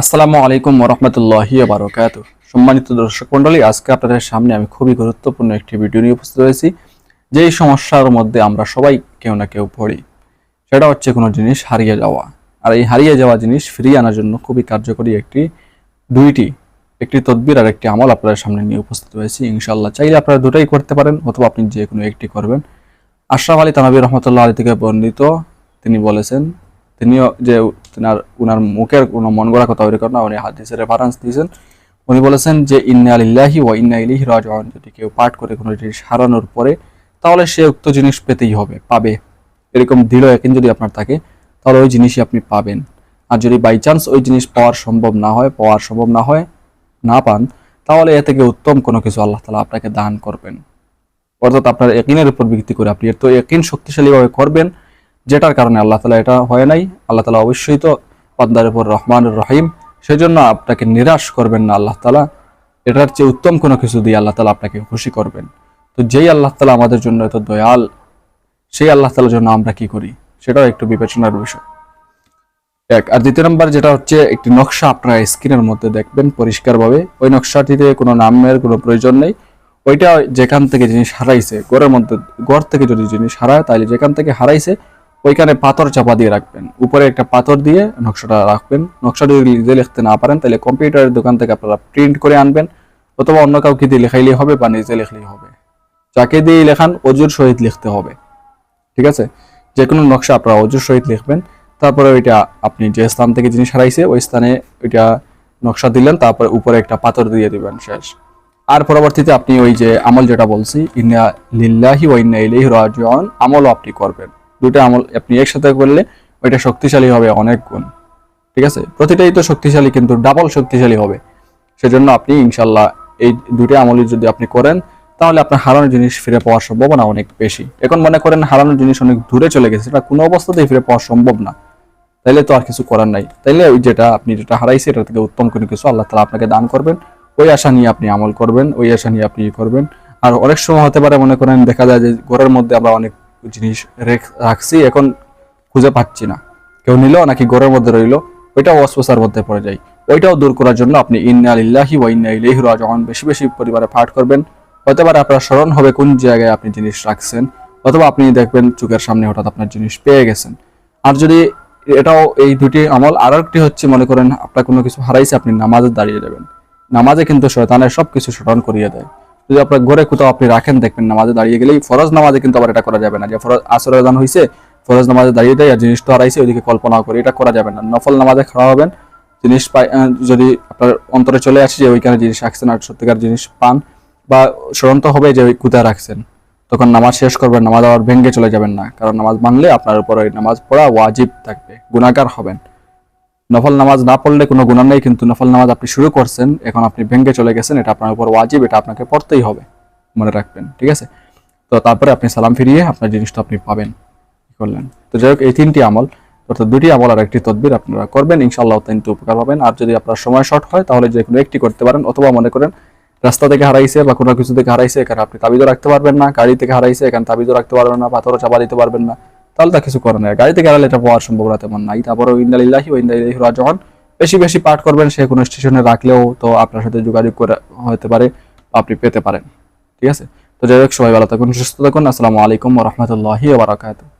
আসসালামু আলাইকুম রহমতুল্লাহি বারকাত সম্মানিত দর্শক মন্ডলী আজকে আপনাদের সামনে আমি খুবই গুরুত্বপূর্ণ একটি ভিডিও নিয়ে উপস্থিত হয়েছি, যেই সমস্যার মধ্যে আমরা সবাই কেউ না কেউ পড়ি। সেটা হচ্ছে কোনো জিনিস হারিয়ে যাওয়া। আর এই হারিয়ে যাওয়া জিনিস ফিরিয়ে আনার জন্য খুবই কার্যকরী একটি, দুইটি, একটি তদবির আর একটি আমল আপনাদের সামনে নিয়ে উপস্থিত হয়েছি। ইনশাল্লাহ চাইলে আপনারা দুটাই করতে পারেন অথবা আপনি যে কোনো একটি করবেন। আশরাফ আলী তানবী রহমতুল্লাহ আলী থেকে বর্ণিত, তিনি বলেছেন তিনিও যে তিনার, উনার মুখের কোনো মন গড়া কথা ওই না, উনি হাদিসের রেফারেন্স দিয়েছেন। উনি বলেছেন যে, ইন্না আলিল্লাহি ওয়া ইন্না ইলাইহি রাজিউন। যদি কেউ পাঠ করে কোনো জিনিস হারানোর পরে, তাহলে সে উক্ত জিনিস পেতেই হবে, পাবে। এরকম দৃঢ় একদিন যদি আপনার থাকে, তাহলে ওই জিনিসই আপনি পাবেন। আর যদি বাই চান্স ওই জিনিস পাওয়ার সম্ভব না হয়, পাওয়ার সম্ভব না হয়, না পান, তাহলে এ থেকে উত্তম কোনো কিছু আল্লাহ তালা আপনাকে দান করবেন। অর্থাৎ আপনার একিনের উপর ভিত্তি করে আপনি তো একিন শক্তিশালীভাবে করবেন যেটার কারণে আল্লাহ তালা এটা হয় নাই। আল্লাহ তালা অবশ্যই তো পদ্মার উপর রহমান রহিম। সেই জন্য আপনাকে নিরাশ করবেন না আল্লাহ তালা। এটার চেয়ে উত্তম কোনো কিছু দিয়ে আল্লাহ তালা আপনাকে খুশি করবেন। তো যেই আল্লাহ তালা আমাদের জন্য এত দয়াল, সেই আল্লাহ তালার জন্য আমরা কি করি? সেটাও একটু বিবেচনার বিষয়। এক, আর দ্বিতীয় নম্বর যেটা হচ্ছে, একটি নকশা আপনারা স্ক্রিনের মধ্যে দেখবেন পরিষ্কারভাবে। ওই নকশাটিতে কোনো নামের কোনো প্রয়োজন নেই। ওইটা যেখান থেকে জিনিস হারাইছে, ঘরের মধ্যে, ঘর থেকে যদি জিনিস হারায়, তাহলে যেখান থেকে হারাইছে ওইখানে পাথর চাপা দিয়ে রাখবেন। উপরে একটা পাথর দিয়ে নকশাটা রাখবেন। নকশাটা যদি নিজে লিখতে না পারেন, তাহলে কম্পিউটারের দোকান থেকে আপনারা প্রিন্ট করে আনবেন, অথবা অন্য কাউকে দিয়ে লেখাইলেই হবে বা নিজে লিখলেই হবে। যাকে দিয়ে লেখান, অজুর সহিত লিখতে হবে। ঠিক আছে? যে কোনো নকশা আপনারা অজুর সহিত লিখবেন। তারপরে ওইটা আপনি যে স্থান থেকে জিনিস হারাইছে, ওই স্থানে ওইটা নকশা দিলেন, তারপরে উপরে একটা পাথর দিয়ে দিবেন শেষ। আর পরবর্তীতে আপনি ওই যে আমল যেটা বলছি, ইন্না লিল্লাহি ওয়া ইন্না ইলাইহি রাজিউন আমলও আপনি করবেন। দুটো আমল আপনি একসাথে করলে ওইটা শক্তিশালী হবে অনেক গুণ। ঠিক আছে? প্রতিটাই তো শক্তিশালী, কিন্তু ডাবল শক্তিশালী হবে। সেজন্য আপনি ইনশাল্লাহ এই দুটো আমলই যদি আপনি করেন, তাহলে আপনার হারানোর জিনিস ফিরে পাওয়ার সম্ভাবনা অনেক বেশি। এখন মনে করেন হারানোর জিনিস অনেক দূরে চলে গেছে, সেটা কোনো অবস্থাতেই ফিরে পাওয়া সম্ভব না। তাইলে তো আর কিছু করার নাই। তাইলে ওই যেটা আপনি যেটা হারাইছে এটা থেকে উত্তম কোনো কিছু আল্লাহ তালা আপনাকে দান করবেন। ওই আশা নিয়ে আপনি আমল করবেন, ওই আশা নিয়ে আপনি ই করবেন। আর অনেক সময় হতে পারে মনে করেন দেখা যায় যে ঘরের মধ্যে আমরা অনেক জিনিস রাখছি, এখন খুঁজে পাচ্ছি না। কেউ নিল নাকি ঘরের মধ্যে রইল, ওইটাও অস্পসার মধ্যে পড়ে যায়। ওইটাও দূর করার জন্য আপনি ইন্না লিল্লাহি ওয়া ইন্না ইলাইহি রাজিউন বেশি বেশি পরিবারে পাঠ করবেন। হতে পারে আপনার স্মরণ হবে কোন জায়গায় আপনি জিনিস রাখছেন, অথবা আপনি দেখবেন চোখের সামনে হঠাৎ আপনার জিনিস পেয়ে গেছেন। আর যদি এটাও এই দুটি আমল আর একটি হচ্ছে মনে করেন, আপনার কোনো কিছু হারাইছে, আপনি নামাজে দাঁড়িয়ে যাবেন। নামাজে কিন্তু শয়তানের সব কিছু স্মরণ করিয়ে দেয়। যদি আপনার ঘরে কোথাও আপনি রাখেন, দেখবেন নামাজে দাঁড়িয়ে গেলেই ফরজ নামাজে কিন্তু আবার এটা করা যাবে না। যে ফরজ আসরের দান হয়েছে ফরজ নামাজে দাঁড়িয়ে দেয় আর জিনিস তো হারাইছে, ওইদিকে কল্পনা করে, এটা করা যাবে না। নফল নামাজে খাওয়া হবেন, জিনিস পাই যদি আপনার অন্তরে চলে আসে যে ওইখানে জিনিস রাখছেন আর সত্যিকার জিনিস পান, বা স্মরণ হবে যে ওই কোথায় রাখছেন, তখন নামাজ শেষ করবেন, নামাজ আবার ভেঙ্গে চলে যাবেন না। কারণ নামাজ ভাঙলে আপনার উপর ওই নামাজ পড়া ওয়াজিব থাকবে গুণাগার হবেন। নফল নামাজ না পড়লে কোনো গুণা নেই, কিন্তু নফল নামাজ আপনি শুরু করছেন, এখন আপনি ভেঙ্গে চলে গেছেন, এটা আপনার উপর ওয়াজিব, এটা আপনাকে পড়তেই হবে, মনে রাখবেন, ঠিক আছে? তো তারপরে আপনি সালাম ফিরিয়ে আপনার জিনিসটা আপনি পাবেন করলেন? তো যাই হোক, এই তিনটি আমল, অর্থাৎ দুটি আমল আর একটি তদবির আপনারা করবেন ইনশাল্লাহ অত্যন্ত উপকার পাবেন। আর যদি আপনার সময় শর্ট হয়, তাহলে যে কোনো একটি করতে পারেন, অথবা মনে করেন রাস্তা থেকে হারাইছে বা কোনো কিছু থেকে হারাইছে, এখানে আপনি তাবিজও রাখতে পারবেন না, গাড়ি থেকে হারাইছে, এখানে তাবিজও রাখতে পারবেন না, পাথরও চাপা দিতে পারবেন না। তাহলে তা কিছু করার নেই। গাড়িতে গেলে এটা পাওয়ার সম্ভাবনা তেমন নাই। তারপরে ইন্দালিল্লাহি ও ইন্দালিল্লাহি রাজন বেশি বেশি পাঠ করবেন, সে কোনো স্টেশনে রাখলেও তো আপনার সাথে যোগাযোগ করে হতে পারে, আপনি পেতে পারেন। ঠিক আছে? তো যাই হোক, সবাই ভালো থাকুন, সুস্থ থাকুন। আসসালামু আলাইকুম রহমতুল্লাহি বারাকাতুহ।